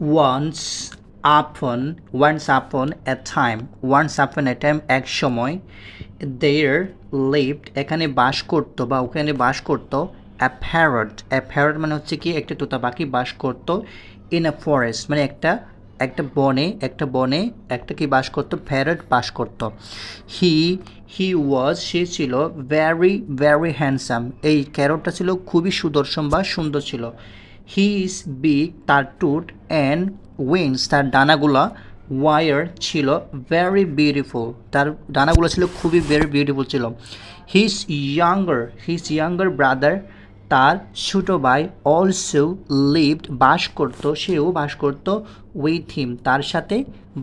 Once upon once upon এ time once upon এ time এক সময় there lived এখানে বাস করতো বা ওখানে বাস করতো অ্যা প্যারট অ্যা প্যারট মানে হচ্ছে কি, একটা তোতা পাখি বাস করতো ইন আ ফরেস্ট মানে একটা একটা বনে একটা বনে একটা কি বাস করতো প্যারট বাস করতো। হি হি ওয়াজ সে ছিল ভ্যারি ভ্যারি হ্যান্ডসাম এই ক্যারটটা ছিল খুবই সুদর্শন বা সুন্দর ছিল। হি ইজ বিগ তার টুট অ্যান্ড উইংস তার ডানাগুলো ওয়ার ছিল ভেরি বিউটিফুল তার ডানাগুলো ছিল খুবই ভেরি বিউটিফুল ছিল। His younger his younger brother তার ছোটো ভাই অলসো লিভড বাস করত, সেও বাস করত উইথ হিম তার সাথে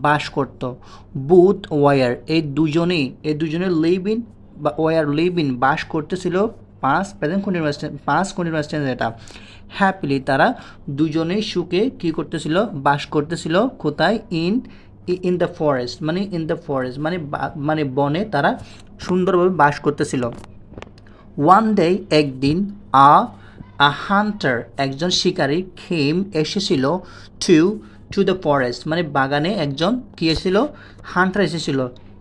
বাস করত। বুথ ওয়ার এই দুজনেই, এই দুজনে live in were live in বাস করতেছিল পাঁচ প্রেজেন্ট কন্টিনিউয়াস পাঁচ কন্টিনিউয়াস টেন্স এটা হ্যাপিলি তারা দুজনেই সুখে কী করতেছিল? বাস করতেছিল কোথায়? ইন ইন দ্য ফরেস্ট মানে ইন দ্য ফরেস্ট মানে মানে বনে তারা সুন্দরভাবে বাস করতেছিল। ওয়ান ডে একদিন আ আ হান্টার একজন শিকারী খেম এসেছিল টু টু দ্য ফরেস্ট মানে বাগানে একজন কি এসেছিল? হান্টার এসেছিল।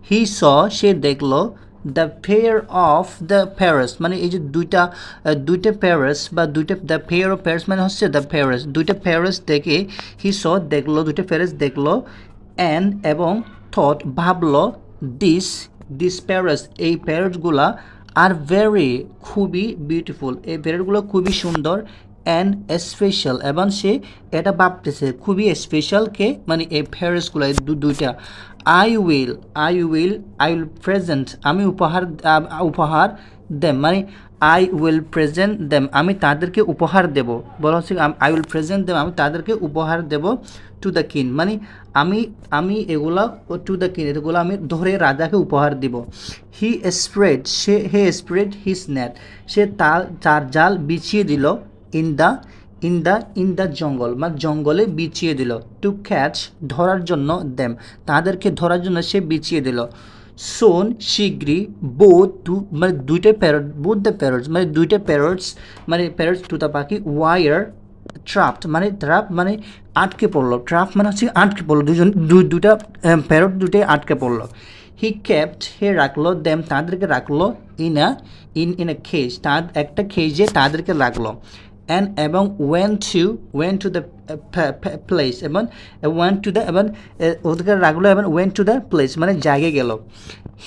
হি স সে দেখল the pair of the parrots মানে এই যে দুইটা দুইটা প্যারেস বা দুইটা দ্য পেয়ার অফ প্যারেস মানে হচ্ছে দ্য প্যারেস দুইটা প্যারেস দেখে হি স দেখল, দুইটা প্যারেস দেখল অ্যান্ড এবং থট ভাবলো দিস দিস প্যারেস এই প্যারেটগুলা আর ভেরি খুবই বিউটিফুল এই প্যারেটগুলো খুবই সুন্দর অ্যান্ড স্পেশাল এবং সে এটা ভাবতেছে, খুবই স্পেশাল কে মানে এই দু- দুইটা। I will I will I will present আমি উপহার উপহার দেম মানে আই উইল প্রেজেন্ট দেম, আমি তাদেরকে উপহার দেব। বলা হচ্ছে আই উইল প্রেজেন্ট দেম, আমি তাদেরকে উপহার দেব টু দ্য কিন মানে আমি আমি এগুলা টু দ্য কিন এগুলো আমি ধরে রাজাকে উপহার দিব। হি স্প্রেড সে হে স্প্রেড হিস নেট সে তার তার জাল বিছিয়ে দিল। In the in the in the jungle. মানে জঙ্গলে বিছিয়ে দিল। টু ক্যাচ ধরার জন্য দেম। তাদেরকে ধরার জন্য সে বিছিয়ে দিল। সোন, শিগগিরই বোধ দু মানে দুইটা প্যারট বোধ দ্য প্যারটস মানে দুইটা প্যারটস মানে প্যারটস তুতা পাখি ওয়ার ট্রাপড মানে ট্রাপ মানে আটকে পড়ল। ট্রাফ মানে হচ্ছে আটকে পড়ল। দুজন দুটা প্যারট দুটোই আটকে পড়ল। হি ক্যাপ্ট হে রাখল, দেম তাদেরকে রাখল in a in in a cage তার একটা খেজে তাদেরকে রাখল। অ্যান্ড এবং went to went to the place এবং ওয়েন টু দ্য এবং আহ, ওদেরকে রাখল এবং ওয়েন টু দ্য প্লেস মানে জায়গায় গেল।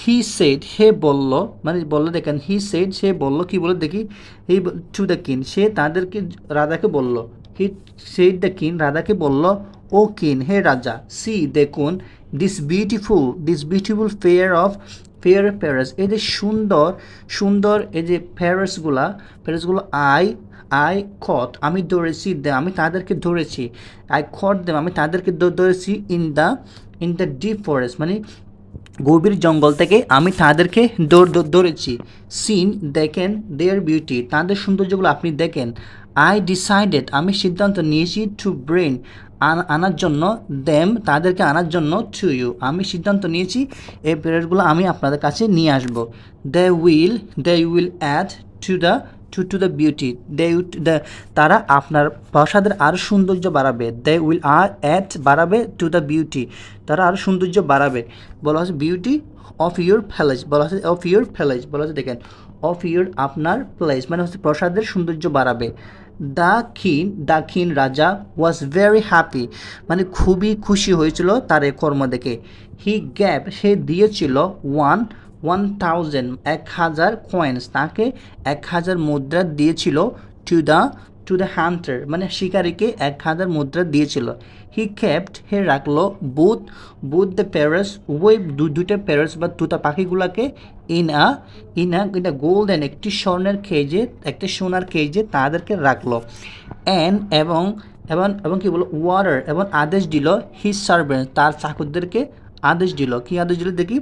হি সেড হে বলল মানে বলল দেখেন হি সেড সে বলল কি বলে দেখি হি টু দ্য কিন সে তাদেরকে রাজাকে বলল। হি সেড দ্য কিন রাজাকে বলল ও কিন হে রাজা সি দেখুন this beautiful this beautiful pair of pair parrots এই যে সুন্দর সুন্দর এই যে প্যারেসগুলা প্যারেসগুলো আই আই খত আমি ধরেছি দে আমি তাদেরকে ধরেছি। আই খট দেম আমি তাদেরকে ধরেছি in the in the deep forest মানে গভীর জঙ্গল থেকে আমি তাদেরকে ধরেছি। সিন দেখেন দেয়ার বিউটি তাদের সৌন্দর্যগুলো আপনি দেখেন। আই ডিসাইডেড আমি সিদ্ধান্ত নিয়েছি টু ব্রেন আনার জন্য দেম তাদেরকে আনার জন্য টু ইউ আমি সিদ্ধান্ত নিয়েছি, এই পিরিয়ডগুলো আমি আপনাদের কাছে নিয়ে আসব। They will they will add to the to to the beauty they the তারা আপনার প্রাসাদের আরও সৌন্দর্য বাড়াবে। দে উইল আর অ্যাড বাড়াবে টু দ্য বিউটি তারা আরও সৌন্দর্য বাড়াবে। বলা হচ্ছে বিউটি অফ ইউর প্যালেস বলা হচ্ছে অফ ইউর প্যালেস বলা হচ্ছে দেখেন অফ ইউর আপনার প্লেস মানে হচ্ছে প্রসাদের সৌন্দর্য বাড়াবে। দ্য খিন দ্য খিন রাজা ওয়াজ ভেরি হ্যাপি মানে খুবই খুশি হয়েছিল তার এই কর্ম দেখে। হি গ্যাপ সে দিয়েছিল ওয়ান ওয়ান থাউজেন্ড এক হাজার কয়েন্স তাকে এক হাজার মুদ্রা দিয়েছিল to the to the hunter মানে শিকারীকে এক হাজার মুদ্রা দিয়েছিল। হি ক্যাপ্ট হে রাখল বুথ বুথ দ্য প্যারেস ওই দু- দুইটা প্যারেস বা তুতা পাখিগুলোকে in a in a in golden একটি স্বর্ণের কেজে একটা সোনার কেজে তাদেরকে রাখল। অ্যান্ড এবং এবং এবং কি বলো ওয়াটার এবং আদেশ দিল হিজ সার্ভেন্ট তার চাকরদেরকে আদেশ দিল। কি আদেশ দিল দেখি?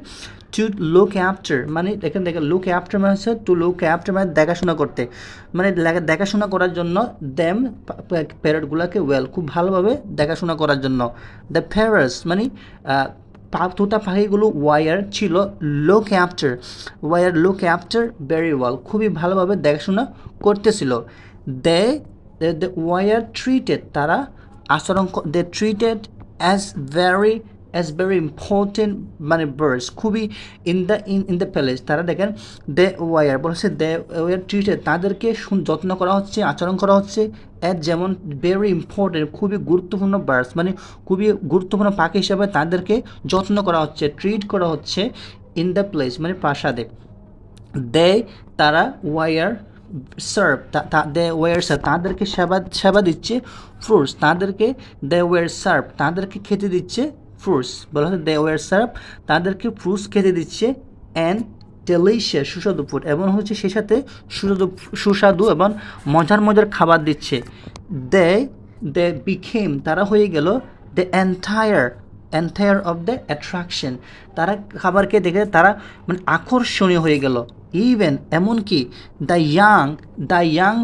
টু লুক অ্যাফটার মানে দেখেন দেখেন লুক অ্যাফটার মানে হচ্ছে টু লুক অ্যাফটার মানে দেখাশোনা করতে। মানে দেখাশোনা করার জন্য দ্যাম প্যারটগুলোকে ওয়েল খুব ভালোভাবে দেখাশোনা করার জন্য। দ্য প্যারাস মানে তোতা পাখিগুলো ওয়ার ছিল লো ক্যাপ্টার ওয়ার লো ক্যাপ্টার ভেরি ওয়াল খুবই ভালোভাবে দেখাশোনা করতেছিল। দে ওয়ার ট্রিটেড তারা আচরণ they treated as very as very important মানে বার্ডস খুবই in the in in the palace তারা দেখেন দে ওয়ার বলছে দে ওয়ার ট্রিটেড তাদেরকে যত্ন করা হচ্ছে, আচরণ করা হচ্ছে অ্যাজ যেমন ভেরি ইম্পর্টেন্ট খুবই গুরুত্বপূর্ণ বার্ডস মানে খুবই গুরুত্বপূর্ণ পাখি হিসাবে তাদেরকে যত্ন করা হচ্ছে ট্রিট করা হচ্ছে ইন দ্য প্লেস মানে প্রাসাদে। দে তারা were serve they were serve তাদেরকে সেবা সেবা দিচ্ছে ফ্রুটস তাদেরকে দে ওয়ার সার্ভ তাদেরকে খেতে দিচ্ছে ফ্রুটস বলা হয় দে ওয়ার সার্ভ তাদেরকে ফ্রুটস খেতে দিচ্ছে অ্যান্ড ডেলিশিয়াস সুস্বাদু ফুড এবং হচ্ছে সেই সাথে সুস্বাদু সুস্বাদু এবং মজার মজার খাবার দিচ্ছে। দে দে বিখেম তারা হয়ে গেল the entire entire of the attraction তারা খাবারকে দেখে তারা মানে আকর্ষণীয় হয়ে গেল। ইভেন এমনকি the young the young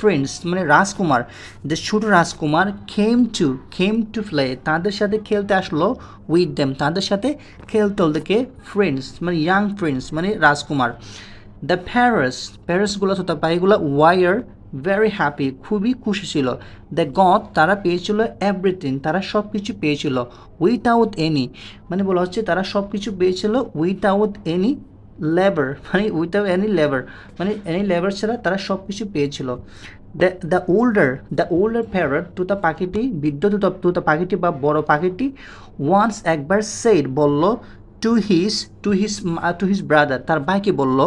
prince মানে রাজকুমার দ্য ছোট রাজকুমার came to came to play তাদের সাথে খেলতে আসলো উইথ দেম তাদের সাথে খেলতে দেখে ফ্রেন্ডস মানে ইয়াং প্রিন্স মানে রাজকুমার। দ্য প্যারেস প্যারেসগুলো তথা পাইগুলো ওয়াইয়ার ভেরি হ্যাপি খুবই খুশি ছিল। দ্য গড তারা পেয়েছিল এভরিথিং তারা সব কিছু পেয়েছিল। উইথাউট এনি মানে বলা হচ্ছে তারা সব কিছু পেয়েছিল উইথাউট এনি লেবার মানে উইথাউট এনি লেবার মানে এনি লেবার ছাড়া তারা সব কিছু পেয়েছিল। The the older the older parrot তুতা পাখিটি, বৃদ্ধ তুতা তুতা পাখিটি বা বড় পাখিটি ওয়ান্স একবার সেইড বলল to his to his to his brother তার ভাইকে বলল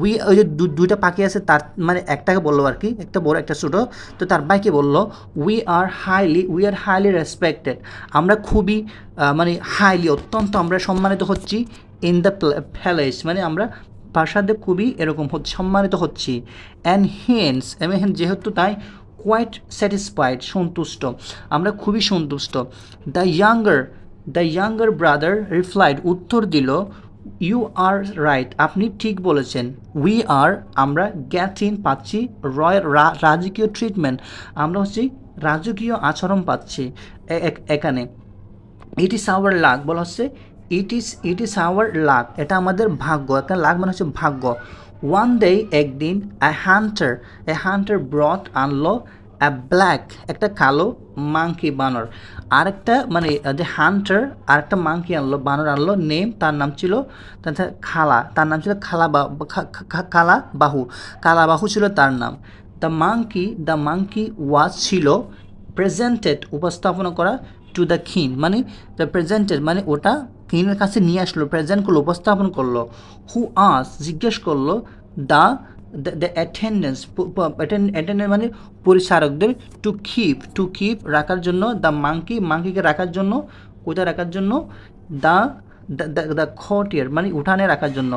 উই ওই যে দুইটা পাখি আছে, তার মানে একটাকে বলল আর কি, একটা বড়, একটা ছোটো। তো তার ভাইকে বলল we are highly we are highly respected আমরা খুবই মানে হাইলি অত্যন্ত আমরা সম্মানিত হচ্ছি ইন দ্য প্যালেস মানে আমরা প্রাসাদে খুবই এরকম সম্মানিত হচ্ছি। অ্যান্ড হেন্স এবং যেহেতু তাই কোয়াইট স্যাটিসফাইড সন্তুষ্ট। আমরা খুবই সন্তুষ্ট। The younger the younger brother replied উত্তর দিল ইউ আর রাইট আপনি ঠিক বলেছেন। উই আর আমরা গ্যাটিন পাচ্ছি রয় রাজকীয় ট্রিটমেন্ট আমরা হচ্ছে রাজকীয় আচরণ পাচ্ছি এখানে। ইট ইস আওয়ার লাক বলা হচ্ছে ইট ইস ইট ইস আওয়ার লাক এটা আমাদের ভাগ্য, একটা লাক মানে হচ্ছে ভাগ্য। ওয়ান ডে একদিন a hunter a hunter brought আনলো ব্ল্যাক একটা কালো মাংকি বানর। আরেকটা মানে যে হান্টার আরেকটা মাংকি আনলো, বানর আনলো নেম তার নাম ছিল, তার খালা, তার নাম ছিল খালা বা খালা বাহু। কালা বাহু ছিল তার নাম। The monkey the monkey was ছিল প্রেজেন্টেড উপস্থাপনা করা টু দ্য খিন মানে দ্য প্রেজেন্টেড মানে ওটা কিনের কাছে নিয়ে আসলো প্রেজেন্ট করল, উপস্থাপন করল। হু আস জিজ্ঞেস করল দ্য দ্য অ্যাটেন্ডেন্স অ্যাটেন্ডেন্স মানে পরিচারকদের টু কিপ টু কিপ রাখার জন্য দ্য মাংকি মাংকিকে রাখার জন্য, কোথায় রাখার জন্য? দ্য দ্য খটিয়ার মানে উঠানে রাখার জন্য।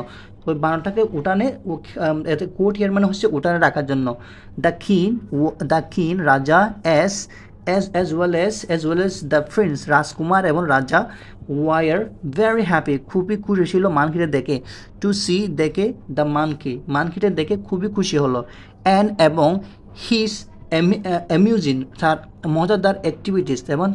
ওই বানরটাকে উঠানে কোটিয়ার মানে হচ্ছে উঠানে রাখার জন্য। দ্য কিন দ্য কিন রাজা as as as well as as well as the prince রাজকুমার এবং রাজা ওয়ার ভেরি হ্যাপি খুবই খুশি ছিল মানকিটা দেখে। টু সি দেখে দ্য মানকি মানকিটা দেখে খুবই খুশি হলো। অ্যান্ড এবং হিস অ্যামিউজিং তার মজাদার অ্যাক্টিভিটিস এবং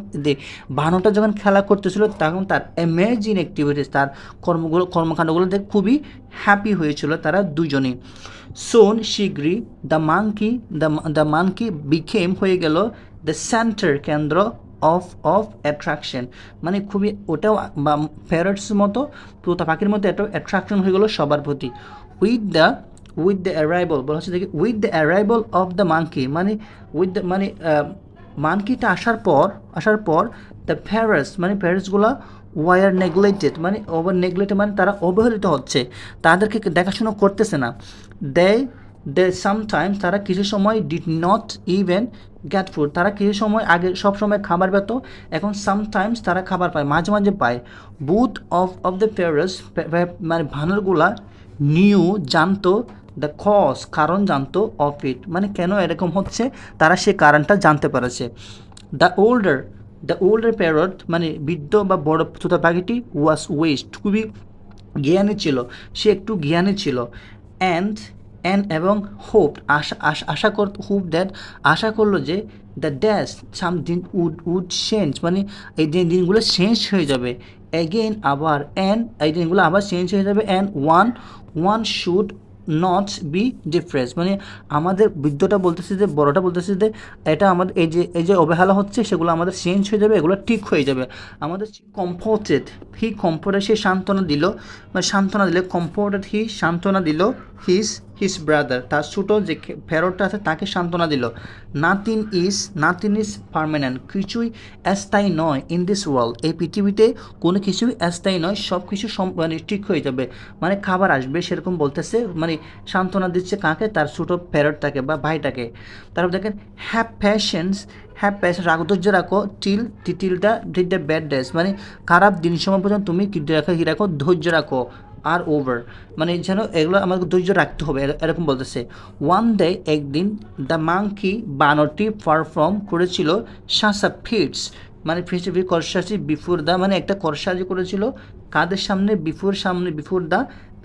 বানরটা যখন খেলা করতেছিল, তখন তার অ্যামেজিং অ্যাক্টিভিটিস তার কর্মগুলো, কর্মকাণ্ডগুলো দেখে খুবই হ্যাপি হয়েছিল তারা দুজনেই। সোন শীঘ্রই the monkey the the monkey became হয়ে গেল দ্য সেন্টার কেন্দ্র অফ অফ অ্যাট্রাকশন মানে খুবই ওটাও বা প্যারটস মতো তোতা পাখির মতো একটা অ্যাট্রাকশন হয়ে গেলো সবার প্রতি। উইথ দ্য উইথ দ্য অ্যারাইবল বলা হচ্ছে দেখি উইথ দ্য অ্যারাইবল অফ দ্য মাংকি মানে উইথ দ্য মানে মানকিটা আসার পর আসার পর দ্য প্যারেস মানে প্যারেসগুলো ওয়ার নেগলেক্টেড মানে ওভার নেগলেক্টেড মানে তারা অবহেলিত হচ্ছে। তাদেরকে দেখাশোনা করতেছে না। দে দে সামটাইমস তারা কিছু সময় did not even get food তারা কিছু সময় আগে সব সময় খাবার পেত। এখন সামটাইমস তারা খাবার পায়, মাঝে মাঝে পায়। Both of of the parrots মানে ভানুরগুলা নিউ জানতো দ্য কজ কারণ জানতো অফ ইট মানে কেন এরকম হচ্ছে? তারা সে কারণটা জানতে পেরেছে। The older the older parrot মানে বৃদ্ধ বা বড় ছোটো পাখিটি ওয়াজ ওয়েস্ট খুবই জ্ঞানী ছিল। সে একটু জ্ঞানী ছিল। অ্যান্ড অ্যান্ড এবং হোপ আশা আশা কর হোপ দ্যাট আশা করল যে দ্য ড্যাশ সাম দিন উড উড চেঞ্জ মানে এই দিন, দিনগুলো চেঞ্জ হয়ে যাবে। অ্যাগেন আবার অ্যান্ড এই দিনগুলো আবার চেঞ্জ হয়ে যাবে and one one should not be difference মানে আমাদের বৃদ্ধটা বলতেছে যে, বড়টা বলতেছে যে, এটা আমাদের, এই যে এই যে অবহেলা হচ্ছে, সেগুলো আমাদের চেঞ্জ হয়ে যাবে, এগুলো ঠিক হয়ে যাবে। আমাদের কমফোর্টেড হি কমফোর্টেড সে সান্ত্বনা দিল মানে সান্ত্বনা দিলে কমফোর্টেড হি সান্ত্বনা দিল হিস হিস ব্রাদার তার ছোটো যে ফেরতটা আছে, তাকে সান্ত্বনা দিল। Nothing is nothing is permanent কিছুই স্থায়ী নয় ইন দিস ওয়ার্ল্ড এই পৃথিবীতে কোনো কিছুই স্থায়ী নয় সব কিছু মানে ঠিক হয়ে যাবে। মানে খাবার আসবে, সেরকম বলতেছে মানে সান্ত্বনা দিচ্ছে কাকে? তার ছোটো ফেরতটাকে বা ভাইটাকে। তারপর দেখেন হ্যাভ প্যাশেন্স হ্যাভ প্যাশেন্স রাগ ধৈর্য রাখো টিল টিলটা ডিড দ্য ব্যাড ডেস মানে খারাপ দিন সময় পর্যন্ত তুমি কি রাখো কি রাখো, ধৈর্য রাখো। আর ওভার মানে যেন এগুলো আমাকে ধৈর্য রাখতে হবে এরকম বলতেছে। ওয়ান ডে একদিন দ্য মাংকি বানরটি পারফর্ম করেছিল শাসা ফিটস মানে পৃথিবীর করসাজি বিফোর দ্য মানে একটা করসাজি করেছিল কাদের সামনে? বিফোর সামনে বিফোর দ্য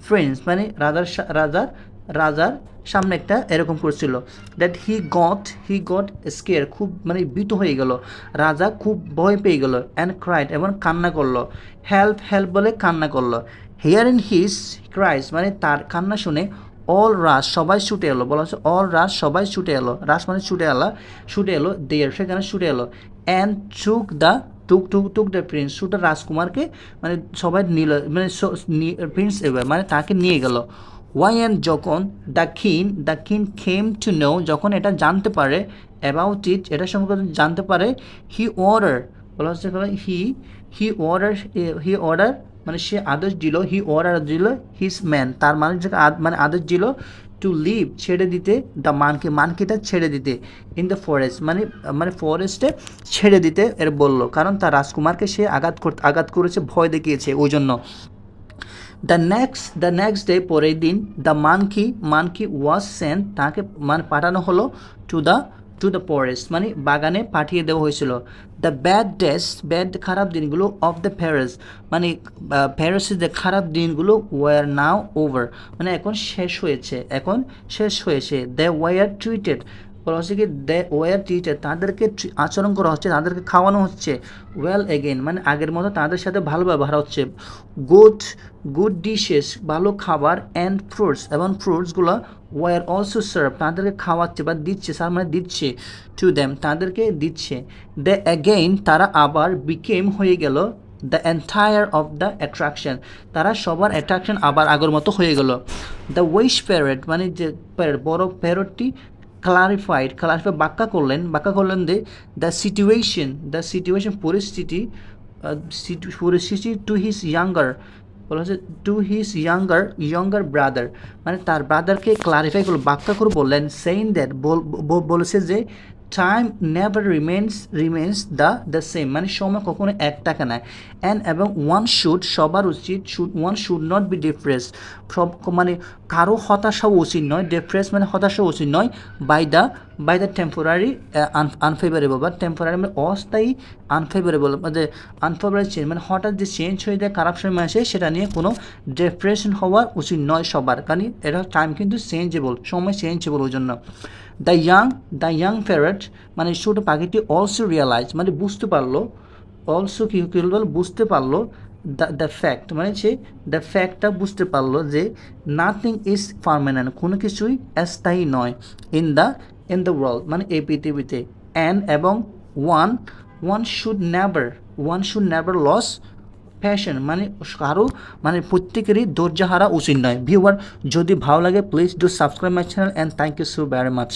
ফ্রেন্ডস মানে রাজার রাজার রাজার সামনে একটা এরকম করছিল। That he got he got scare খুব মানে ভীত হয়ে গেল। রাজা খুব ভয় পেয়ে গেল অ্যান্ড ক্রাইড এবং কান্না করল। হেল্প হেল্প বলে কান্না করল। হিয়ার ইন হিস ক্রাইস মানে তার কান্না শুনে অল রাস সবাই ছুটে এলো। বলা হচ্ছে অল রাস সবাই ছুটে এলো। রাস মানে ছুটে এলো ছুটে এলো দেয়ার সেখানে ছুটে এলো। অ্যান্ড চুক the took took took the prince শুটা রাজকুমারকে মানে সবাই নিল মানে প্রিন্স এবার মানে তাকে নিয়ে গেল। ওয়াই অ্যান্ড যখন the king the king Khem to know যখন এটা জানতে পারে অ্যাবাউট ইট এটা সম্পর্কে জানতে পারে হি অর্ডার বলা হচ্ছে হি হি অর্ডার হি অর্ডার মানে সে আদেশ দিল হি অর্ডার দিল হিস ম্যান তার মানুষকে আদ- মানে আদেশ দিল টু লিভ ছেড়ে দিতে দ্য মানকে, মানকিটা ছেড়ে দিতে ইন দ্য ফরেস্ট মানে মানে ফরেস্টে ছেড়ে দিতে এর বলল। কারণ তার রাজকুমারকে সে আঘাত করতে আঘাত করেছে, ভয় দেখিয়েছে ওই জন্য। The next the next day পরের দিন the monkey monkey was sent তাকে মানে পাঠানো হলো to the to the forest মানে বাগানে পাঠিয়ে দেওয়া হয়েছিল। দ্য ব্যাড ডেস ব্যাড খারাপ দিনগুলো অফ দ্য প্যারেস মানে প্যারেসের যে খারাপ দিনগুলো ওয়ার নাও ওভার মানে এখন শেষ হয়েছে, এখন শেষ হয়েছে। দ্য ওয়ার টুইটেড বলা হচ্ছে কি দে ওয়ার ট্রিটেড তাদেরকে আচরণ করা হচ্ছে, তাদেরকে খাওয়ানো হচ্ছে। ওয়েল এগেন মানে আগের মতো তাদের সাথে ভালো ব্যবহার হচ্ছে। গুড গুড ডিশেস ভালো খাবার অ্যান্ড ফ্রুটস এবং ফ্রুটসগুলো ওয়ার অলসো সার্ভ তাদেরকে খাওয়াচ্ছে বা দিচ্ছে স্যার মানে দিচ্ছে টু দ্যাম তাদেরকে দিচ্ছে। দে অ্যাগেইন তারা আবার বিকেম হয়ে গেল the entire of the attraction তারা সবার অ্যাট্রাকশন আবার আগের মতো হয়ে গেল। দ্য ওয়েশ প্যারেড মানে যে প্যারেড বড় প্যারটটি ক্লারিফাইড ক্লারিফাই ব্যাখ্যা করলেন। ব্যাখ্যা করলেন যে দ্য সিচুয়েশন দ্য সিচুয়েশন পরিস্থিতি পরিস্থিতি টু হিজ ইয়াঙ্গার বলা হচ্ছে to his younger younger brother মানে তার ব্রাদারকে ক্লারিফাই করল ব্যাখ্যা করে বললেন সেইন দ্যাট বলেছে যে time never remains remains the the same মানে সময় কখনো এক টাকা নেয়। অ্যান্ড এবং ওয়ান শুড সবার উচিত should one should not be depress সব মানে কারও হতাশা উচিত নয়। ডিপ্রেস মানে হতাশা উচিত নয়। By the by the temporary unfavourable বা টেম্পোরারি মানে অস্থায়ী আনফেভারেবল মানে আনফেভারেবল চেঞ্জ মানে হঠাৎ যে চেঞ্জ হয়ে যায়, খারাপ সময় আসে, সেটা নিয়ে কোনো ডিপ্রেশন হওয়া উচিত নয় সবার। কারণ এটা টাইম কিন্তু চেঞ্জেবল সময় চেঞ্জেবল ওই জন্য। The young the young parrot মানে ছোটো পাখিটি অলসো রিয়ালাইজ মানে বুঝতে পারল অলসো কী কী বল বুঝতে পারল দ্য দ্য ফ্যাক্ট মানে সে দ্য ফ্যাক্টটা বুঝতে পারল যে নাথিং ইজ পারমানেন্ট কোনো কিছুই স্থায়ী নয় in the in the world মানে এই পৃথিবীতে। অ্যান্ড এবং one one should never one should never lose passion মানে কারও মানে প্রত্যেকেরই ধৈর্য হারা উচিত নয়। ভিউয়ার যদি ভালো লাগে please do subscribe my channel and thank you so very much